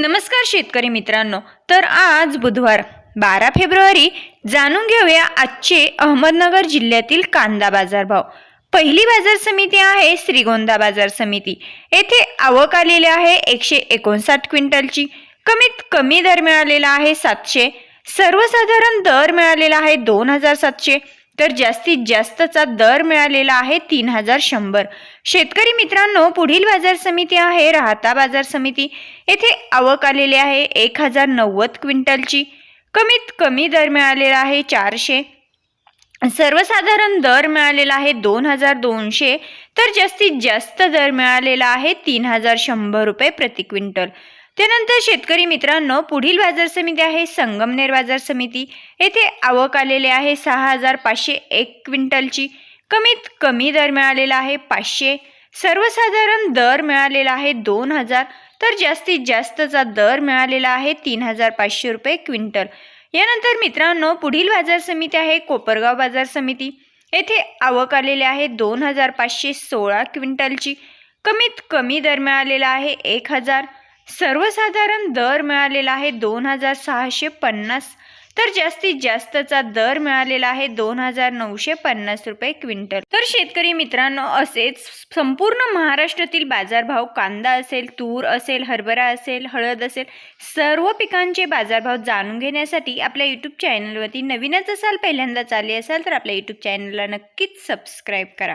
नमस्कार शेतकरी मित्रांनो. तर आज बुधवार बारा फेब्रुवारी जाणून घेऊया आजचे अहमदनगर जिल्ह्यातील कांदा बाजारभाव. पहिली बाजार समिती आहे श्रीगोंदा बाजार समिती. येथे आवक आलेली आहे एकशे एकोणसाठ क्विंटलची. कमीत कमी दर मिळालेला आहे सातशे. सर्वसाधारण दर मिळालेला आहे दोन हजार सातशे. तर जास्तीत जास्तचा दर मिळालेला आहे तीन हजार शंभर. शेतकरी मित्रांनो पुढील बाजार समिती आहे राहता बाजार समिती. येथे आवक आलेली आहे एक हजार नव्वद क्विंटलची. कमीत कमी दर मिळालेला आहे चारशे. सर्वसाधारण दर मिळालेला आहे दोन हजार दोनशे. तर जास्तीत जास्त दर मिळालेला आहे तीन हजार शंभर रुपये प्रति क्विंटल. त्यानंतर शेतकरी मित्रांनो पुढील बाजार समिती आहे संगमनेर बाजार समिती. येथे आवक आलेले आहे सहा हजार पाचशे एक क्विंटलची. कमीत कमी दर मिळालेला आहे पाचशे. सर्वसाधारण दर मिळालेला आहे दोन हजार. तर जास्तीत जास्तचा दर मिळालेला आहे तीन हजार पाचशे रुपये क्विंटल. यानंतर मित्रांनो पुढील बाजार समिती आहे कोपरगाव बाजार समिती. येथे आवक आलेली आहे दोन हजार पाचशे सोळा क्विंटलची. कमीत कमी दर मिळालेला आहे एक हजार. सर्वसाधारण दर मिळालेला आहे दोन हजार सहाशे पन्नास. तर जास्तीत जास्तचा दर मिळालेला आहे दोन हजार नऊशे पन्नास रुपये क्विंटल. तर शेतकरी मित्रांनो असेच संपूर्ण महाराष्ट्रातील बाजारभाव कांदा असेल तूर असेल हरभरा असेल हळद असेल सर्व पिकांचे बाजारभाव जाणून घेण्यासाठी आपल्या यूट्यूब चॅनलवरती नवीनच असाल पहिल्यांदाच आले असाल तर आपल्या यूट्यूब चॅनलला नक्कीच सबस्क्राईब करा.